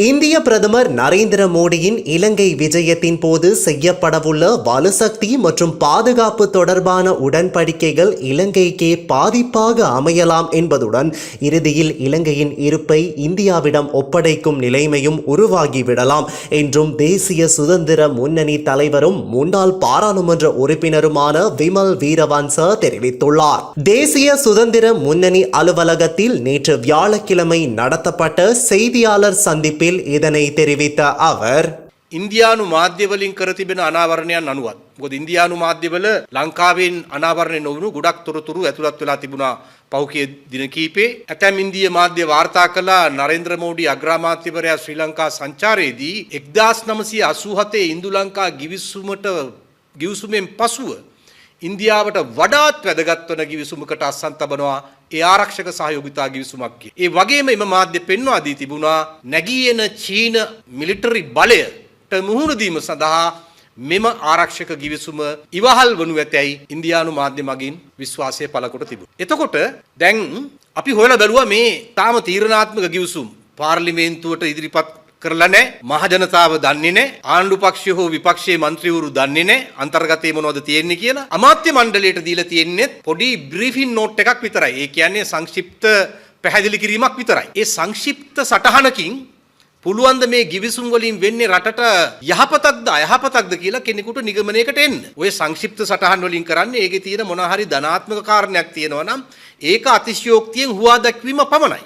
இந்திய பிரதமர் நரேந்திர மோடியின் இலங்கை விஜயத்தின் போது செய்யப்படவுள்ள வலுசக்தி மற்றும் பாதுகாப்பு தொடர்பான உடன்படிக்கைகள் இலங்கைக்கே பாதிப்பாக அமையலாம் என்பதுடன் இறுதியில் இலங்கையின் இருப்பை இந்தியாவிடம் ஒப்படைக்கும் நிலைமையும் உருவாகிவிடலாம் என்றும் தேசிய சுதந்திர முன்னணி தலைவரும் முன்னாள் பாராளுமன்ற உறுப்பினருமான விமல் வீரவன்ச தெரிவித்துள்ளார். தேசிய சுதந்திர முன்னணி அலுவலகத்தில் நேற்று வியாழக்கிழமை நடத்தப்பட்ட செய்தியாளர் சந்திப்பில் இதனை தெரிவித்த அவர் ඉන්දයානු මාධ්‍යවලින් කර තිබෙන අනාවරණයන් අනුවත්. ගොද ඉන්දයානු මාධ්‍යවල ලංකාවෙන් අනාවරණය නොවනු ගොඩක් තොරතුරු ඇතුළත් වෙලා තිබුණා පෞකය දින කීපේ. ඇතැම් ඉන්දිය මාධ්‍ය වාර්තා කලා නරේන්ද්‍ර මෝඩි අග්‍රාමාත්‍යවරයා ශ්‍රී ලංකා සංචාරයේදී එක්දස් නමසය අසූහතේ ඉන්දු ලංකා ගිවිස්සුමට ගිවසුමෙන් පසුව. ඉන්දියාවට වඩාත් වැදගත් වන ගිවිසුමකට අස්සන් තබනවා ඒ ආරක්ෂක සහයෝගිතා ගිවිසුමක් කිය. ඒ වගේම එම මාධ්‍ය පෙන්වා දී තිබුණා නැගී එන චීන මිලිටරි බලයට මුහුණ දීම සඳහා මෙම ආරක්ෂක ගිවිසුම ඉවහල් වනු ඇතැයි ඉන්දයානු මාධ්‍ය මගින් විශ්වාසය පලකොට තිබු. එතකොට දැන් අපි හොයල බැලුව මේ තාම තීරණාත්මක ගිවිසුම් පාර්ලිමේන්තුවට ඉදිරිපත් කරලා නැහැ. මහජනතාව දන්නේ නැහැ. ආණ්ඩු පක්ෂය හෝ විපක්ෂයේ മന്ത്രിවරු දන්නේ නැහැ. අන්තර්ගතයේ මොනවද තියෙන්නේ කියලා. අමාත්‍ය මණ්ඩලයට දීලා තියෙන්නේ පොඩි බ්‍රීෆින් නෝට් එකක් විතරයි. ඒ කියන්නේ සංක්ෂිප්ත පැහැදිලි කිරීමක් විතරයි. ඒ සංක්ෂිප්ත සටහනකින් පුළුවන්ද මේ ගිවිසුම් වලින් වෙන්නේ රටට යහපතක්ද අයහපතක්ද කියලා කෙනෙකුට නිගමනයකට එන්න. ඔය සංක්ෂිප්ත සටහන් වලින් කරන්නේ ඒකේ තියෙන මොන හරි ධනාත්මක කාරණයක් තියෙනවා නම් ඒක අතිශයෝක්තියෙන් හුවා දැක්වීම පමණයි.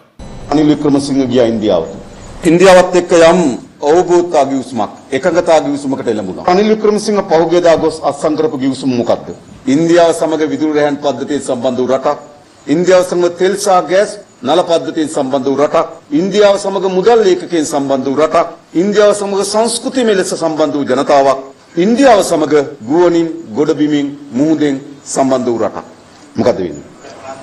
අනිල් වික්‍රමසිංහ ගියා ඉන්දියාවට. ඉන්දියාවත් එක්ක යම් අවබෝධතා ගිවිසුමක් එකඟතා ගිවිසුමකට එළඹුණා. අනිල් වික්‍රමසිංහ පහුගියදා ගොස් අත්සන් කරපු ගිවිසුම මොකක්ද? ඉන්දියාව සමග විදුලි රැහන් පද්ධතිය සම්බන්ධ වූ රටක්. ඉන්දියාව සමග තෙල් සහ ගෑස් නල පද්ධතියෙන් සම්බන්ධ වූ රටක්. ඉන්දියාව සමග මුදල් ඒකකයෙන් සම්බන්ධ වූ රටක්. ඉන්දියාව සමග සංස්කෘතිය මෙලෙස සම්බන්ධ වූ ජනතාවක්. ඉන්දියාව සමග ගුවනින් ගොඩබිමින් මුහුදෙන් සම්බන්ධ වූ රටක්. මොකද වෙන්නේ?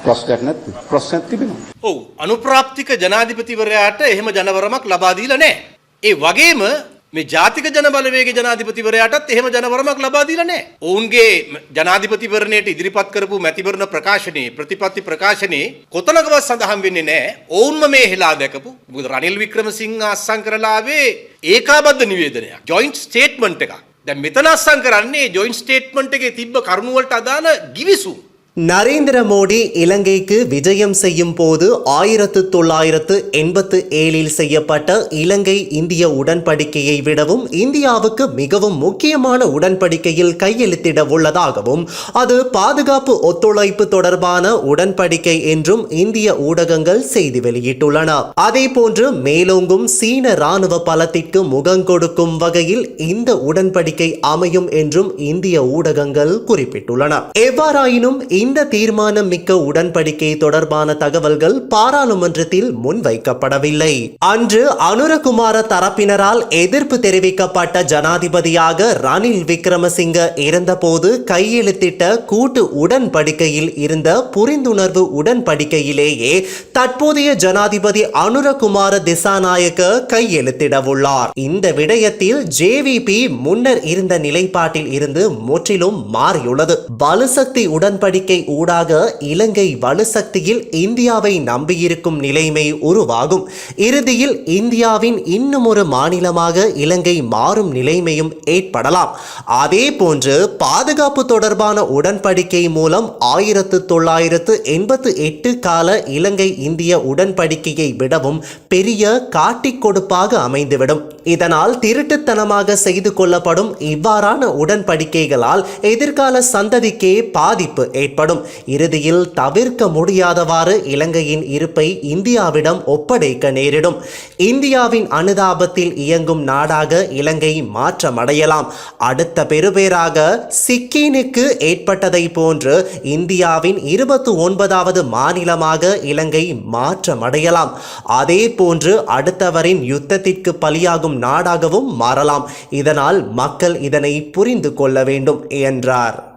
ප්‍රශ්නයක් නැද්ද? ප්‍රශ්නයක් තිබෙනවා. ඔව් අනුප්‍රාප්තික ජනාධිපතිවරයාට එහෙම ජනවරමක් ලබා දීලා නැහැ. ඒ වගේම මේ ජාතික ජන බලවේග ජනාධිපතිවරයාටත් එහෙම ජනවරමක් ලබා දීලා නැහැ. ඔවුන්ගේ ජනාධිපතිවරණයට ඉදිරිපත් කරපු මැතිවරණ ප්‍රකාශනයේ ප්‍රතිපත්ති ප්‍රකාශනයේ කොතනකවත් සඳහන් වෙන්නේ නැහැ. ඔවුන්ම මේ හෙලා දැකපු මොකද රනිල් වික්‍රමසිංහ අස්සම් කරලා ආවේ ඒකාබද්ධ නිවේදනයක්. ජොයින්ට් ස්ටේට්මන්ට් එකක්. දැන් මෙතන අස්සම් කරන්නේ ජොයින්ට් ස්ටේට්මන්ට් එකේ තිබ්බ කරුණු වලට අදාළ ගිවිසුම්. நரேந்திர மோடி இலங்கைக்கு விஜயம் செய்யும் போது ஆயிரத்து தொள்ளாயிரத்து எண்பத்து ஏழில் செய்யப்பட்ட இலங்கை இந்திய உடன்படிக்கையை விடவும் இந்தியாவுக்கு மிகவும் முக்கியமான உடன்படிக்கையில் கையெழுத்திட உள்ளதாகவும் அது பாதுகாப்பு ஒத்துழைப்பு தொடர்பான உடன்படிக்கை என்றும் இந்திய ஊடகங்கள் செய்தி வெளியிட்டுள்ளன. அதே போன்று மேலோங்கும் சீன ராணுவ பலத்திற்கு முகங்கொடுக்கும் வகையில் இந்த உடன்படிக்கை அமையும் என்றும் இந்திய ஊடகங்கள் குறிப்பிட்டுள்ளன. எவ்வாறாயினும் இந்த தீர்மானம் மிக்க உடன்படிக்கை தொடர்பான தகவல்கள் பாராளுமன்றத்தில் முன்வைக்கப்படவில்லை. அன்று அனுரகுமார தரப்பினரால் எதிர்ப்பு தெரிவிக்கப்பட்ட ஜனாதிபதியாக ரணில் விக்ரமசிங்க இருந்தபோது கையெழுத்திட்ட கூட்டு உடன்படிக்கையில் இருந்த புரிந்துணர்வு உடன்படிக்கையிலேயே தற்போதைய ஜனாதிபதி அனுரகுமார திசாநாயக்க கையெழுத்திடவுள்ளார். இந்த விடயத்தில் ஜேவிபி முன்னர் இருந்த நிலைப்பாட்டில் இருந்து முற்றிலும் மாறியுள்ளது. பலுசக்தி உடன்படிக்கை ஊடாக இலங்கை வலுசக்தியில் இந்தியாவை நம்பியிருக்கும் நிலைமை உருவாகும். இறுதியில் இந்தியாவின் இன்னும் ஒரு மாநிலமாக இலங்கை மாறும் நிலைமையும் ஏற்படலாம். அதே போன்று பாதுகாப்பு தொடர்பான உடன்படிக்கை மூலம் ஆயிரத்து தொள்ளாயிரத்து எண்பத்து எட்டு கால இலங்கை இந்திய உடன்படிக்கையை விடவும் பெரிய காட்டிக் கொடுப்பாக அமைந்துவிடும். இதனால் திருட்டுத்தனமாக செய்து கொள்ளப்படும் இவ்வாறான உடன்படிக்கைகளால் எதிர்கால சந்ததிக்கே பாதிப்பு ஏற்படும். இறுதியில் தவிர்க்க முடியாதவாறு இலங்கையின் இருப்பை இந்தியாவிடம் ஒப்படைக்க நேரிடும். இந்தியாவின் அனுதாபத்தில் இயங்கும் நாடாக இலங்கை மாற்றமடையலாம். அடுத்த பெறுபேராக சிக்கீனுக்கு ஏற்பட்டதை போன்று இந்தியாவின் இருபத்தி ஒன்பதாவது மாநிலமாக இலங்கை மாற்றமடையலாம். அதே போன்று அடுத்தவரின் யுத்தத்திற்கு பலியாகும் நாடாகவும் மாறலாம். இதனால் மக்கள் இதனை புரிந்து கொள்ள வேண்டும் என்றார்.